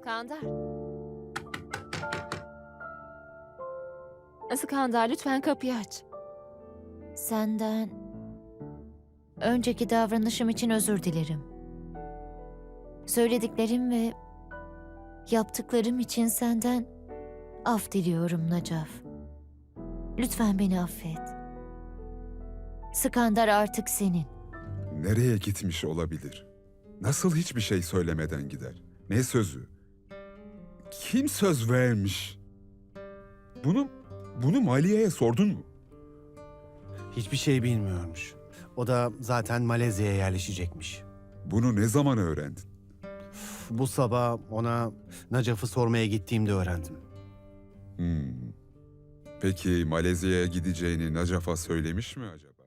Skandar. Skandar lütfen kapıyı aç. Senden önceki davranışım için özür dilerim. Söylediklerim ve yaptıklarım için senden af diliyorum Nacaf. Lütfen beni affet. Skandar artık senin. Nereye gitmiş olabilir? Nasıl hiçbir şey söylemeden gider? Ne sözü? Kim söz vermiş? Bunu bunu Maliye'ye sordun mu? Hiçbir şey bilmiyormuş. O da zaten Malezya'ya yerleşecekmiş. Bunu ne zaman öğrendin? Bu sabah ona Nacaf'ı sormaya gittiğimde öğrendim. Hmm. Peki Malezya'ya gideceğini Nacaf'a söylemiş mi acaba?